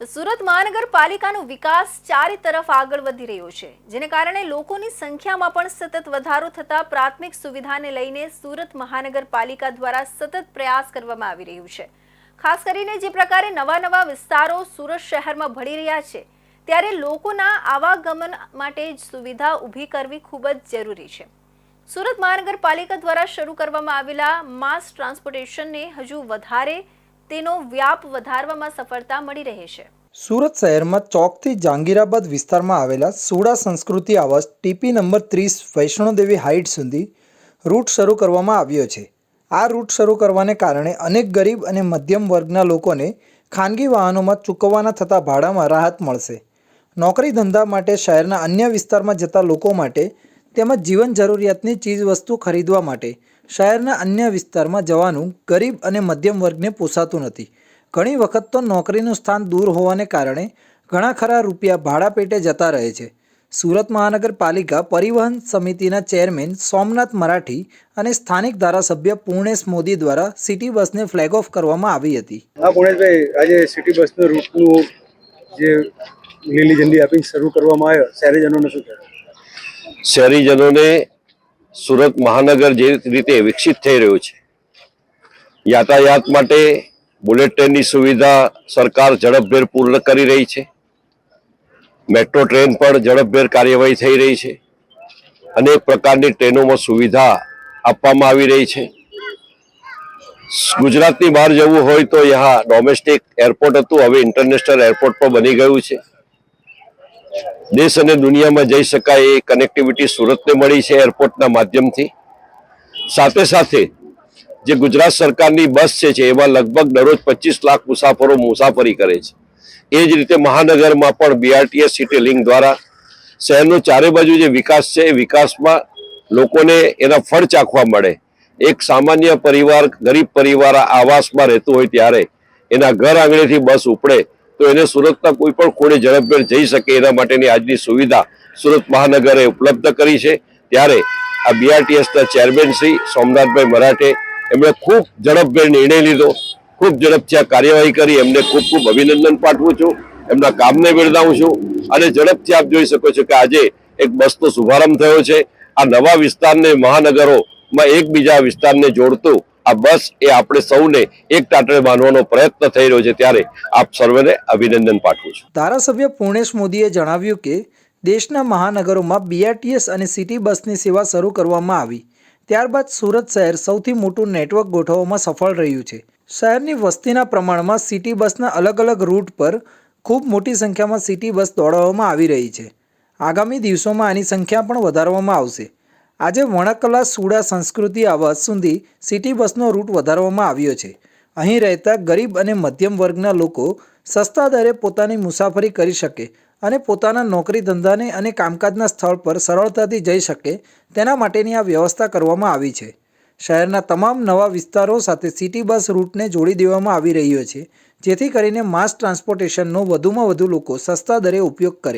સુરત મહાનગરપાલિકાનો વિકાસ ચારે તરફ આગળ વધી રહ્યો છે, જેને કારણે લોકોની સંખ્યામાં પણ સતત વધારો થતા પ્રાથમિક સુવિધાને લઈને સુરત મહાનગરપાલિકા દ્વારા સતત પ્રયાસ કરવામાં આવી રહ્યું છે. ખાસ કરીને જે પ્રકારે નવા નવા વિસ્તારો સુરત શહેરમાં ભળી રહ્યા છે, ત્યારે લોકોના આવાગમન માટે સુવિધા ઊભી કરવી ખૂબ જ જરૂરી છે. સુરત મહાનગરપાલિકા દ્વારા શરૂ કરવામાં આવેલા માસ ટ્રાન્સપોર્ટેશનને હજુ વધારે તેનો વ્યાપ વધારવામાં સફળતા મળી રહે છે. સુરત શહેરમાં ચોકથી જહાંગીરાબાદ વિસ્તારમાં આવેલા સુડા સંસ્કૃતિ આવાસ ટીપી નંબર ત્રીસ વૈષ્ણોદેવી હાઇટ સુધી રૂટ શરૂ કરવામાં આવ્યો છે. આ રૂટ શરૂ કરવાને કારણે અનેક ગરીબ અને મધ્યમ વર્ગના લોકોને ખાનગી વાહનોમાં ચૂકવવાના થતા ભાડામાં રાહત મળશે. નોકરી ધંધા માટે શહેરના અન્ય વિસ્તારમાં જતા લોકો માટે તેમજ જીવન જરૂરિયાતની ચીજવસ્તુ ખરીદવા માટે શહેરના અન્ય વિસ્તારમાં જવાનું ગરીબ અને મધ્યમ વર્ગને પોસાતું નથી. ઘણી વખત તો નોકરીનું સ્થાન દૂર હોવાને કારણે ઘણા ખરા રૂપિયા ભાડા પેટે જતા રહે છે. સુરત મહાનગરપાલિકા પરિવહન સમિતિના ચેરમેન સોમનાથ મરાઠી અને સ્થાનિક ધારાસભ્ય પૂર્ણેશ મોદી દ્વારા સિટી બસને ફ્લેગ ઓફ કરવામાં આવી હતી. હા, પૂર્ણેશભાઈ, આજે સિટી બસનો રૂટનું જે લીલી ઝંડી આપીને શરૂ કરવામાં આવ્યો, શહેરીજનોને શું કહેવાય? શહેરીજનોને સુરત મહાનગર જે રીતે વિકસિત થઈ રહ્યું છે, યાતાયાત માટે બુલેટ ટ્રેનની સુવિધા સરકાર ઝડપભેર પૂર્ણ કરી રહી છે, મેટ્રો ટ્રેન પણ ઝડપભેર કાર્યવાહી થઈ રહી છે, અનેક પ્રકારની ટ્રેનોમાં સુવિધા આપવામાં આવી રહી છે. ગુજરાતની બહાર જવું હોય તો યહાં ડોમેસ્ટિક એરપોર્ટ હતું, હવે ઇન્ટરનેશનલ એરપોર્ટ પણ બની ગયું છે. દેશ અને દુનિયામાં જઈ શકાય એ કનેક્ટિવિટી સુરતને મળી છે એરપોર્ટના માધ્યમથી. સાથે સાથે જે ગુજરાત સરકારની બસ છે એમાં લગભગ દરરોજ પચીસ લાખ મુસાફરો મુસાફરી કરે છે. એ જ રીતે મહાનગરમાં પણ બીઆરટીએસ સિટી લિંક દ્વારા શહેરનો ચારે બાજુ જે વિકાસ છે એ વિકાસમાં લોકોને એના ફળ ચાખવા મળે. એક સામાન્ય પરિવાર, ગરીબ પરિવાર આવાસમાં રહેતું હોય ત્યારે એના ઘર આંગણેથી બસ ઉપડે તો એને સુરતના કોઈ પણ ખૂણે ઝડપભેર જઈ શકે એના માટેની આજની સુવિધા સુરત મહાનગરે ઉપલબ્ધ કરી છે. ત્યારે આ બીઆરટીએસના ચેરમેન શ્રી સોમનાથભાઈ મરાઠે એમણે ખૂબ ઝડપભેર નિર્ણય લીધો. ખૂબ ઝડપથી આ કાર્યવાહી કરી. એમને ખૂબ ખૂબ અભિનંદન પાઠવું છું. એમના કામને બિરદાવું છું. અને ઝડપથી આપ જોઈ શકો છો કે આજે એક બસનો શુભારંભ થયો છે. આ નવા વિસ્તારને મહાનગરોમાં એકબીજા વિસ્તારને જોડતું આ બસ એ આપણે સૌને એક ટાટણે બાંધવાનો પ્રયત્ન થઈ રહ્યો છે ત્યારે આપ સર્વેને અભિનંદન પાઠવું છું. ધારાસભ્ય પૂર્ણેશ મોદીએ જણાવ્યું કે, દેશના મહાનગરોમાં બીઆરટીએસ અને સિટી બસની સેવા શરૂ કરવામાં આવી. ત્યારબાદ સુરત શહેર સૌથી મોટું નેટવર્ક ગોઠવવામાં સફળ રહ્યું છે. શહેરની વસ્તીના પ્રમાણમાં સિટી બસના અલગ અલગ રૂટ પર ખૂબ મોટી સંખ્યામાં સિટી બસ દોડાવવામાં આવી રહી છે. આગામી દિવસોમાં આની સંખ્યા પણ વધારવામાં આવશે. આજે વણકલા સુડા સંસ્કૃતિ આવાસ સુધી સિટી બસનો રૂટ વધારવામાં આવ્યો છે. અહીં રહેતા ગરીબ અને મધ્યમ વર્ગના લોકો સસ્તા દરે પોતાની મુસાફરી કરી શકે અને પોતાના નોકરી ધંધાને અને કામકાજના સ્થળ પર સરળતાથી જઈ શકે તેના માટેની આ વ્યવસ્થા કરવામાં આવી છે. શહેરના તમામ નવા વિસ્તારો સાથે સિટી બસ રૂટને જોડી દેવામાં આવી રહ્યો છે, જેથી કરીને માસ ટ્રાન્સપોર્ટેશનનો વધુમાં વધુ લોકો સસ્તા દરે ઉપયોગ કરે.